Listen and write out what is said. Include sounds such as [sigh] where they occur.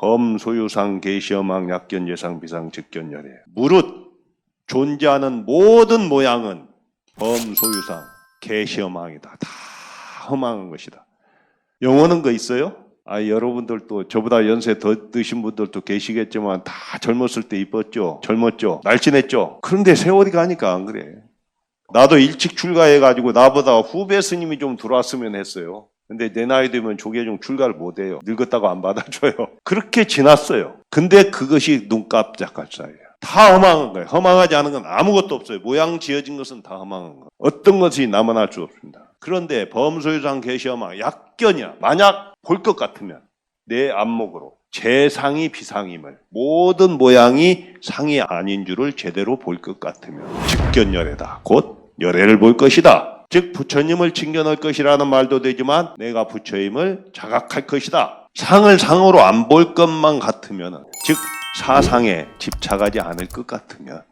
범소유상 계시어망 약견 예상 비상 직견 열애 무릇 존재하는 모든 모양은 범소유상 계시어망이다. 다 허망한 것이다. 영원한 거 있어요? 아 여러분들도 저보다 연세 더 드신 분들도 계시겠지만 다 젊었을 때 이뻤죠. 젊었죠. 날씬했죠. 그런데 세월이 가니까 안 그래. 나도 일찍 출가해가지고 나보다 후배 스님이 좀 들어왔으면 했어요. 근데 내 나이 되면 조계종 출가를 못해요. 늙었다고 안 받아줘요. [laughs] 그렇게 지났어요. 근데 그것이 눈 깜짝할 사이에요. 다 허망한 거예요. 허망하지 않은 건 아무것도 없어요. 모양 지어진 것은 다 허망한 거예요. 어떤 것이 남아날 수 없습니다. 그런데 범소유상 계시어마 약견이야. 만약 볼 것 같으면 내 안목으로 재상이 비상임을 모든 모양이 상이 아닌 줄을 제대로 볼 것 같으면 직견열애다. 곧 열애를 볼 것이다. 즉 부처님을 칭견할 것이라는 말도 되지만 내가 부처님을 자각할 것이다. 상을 상으로 안 볼 것만 같으면 즉 사상에 집착하지 않을 것 같으면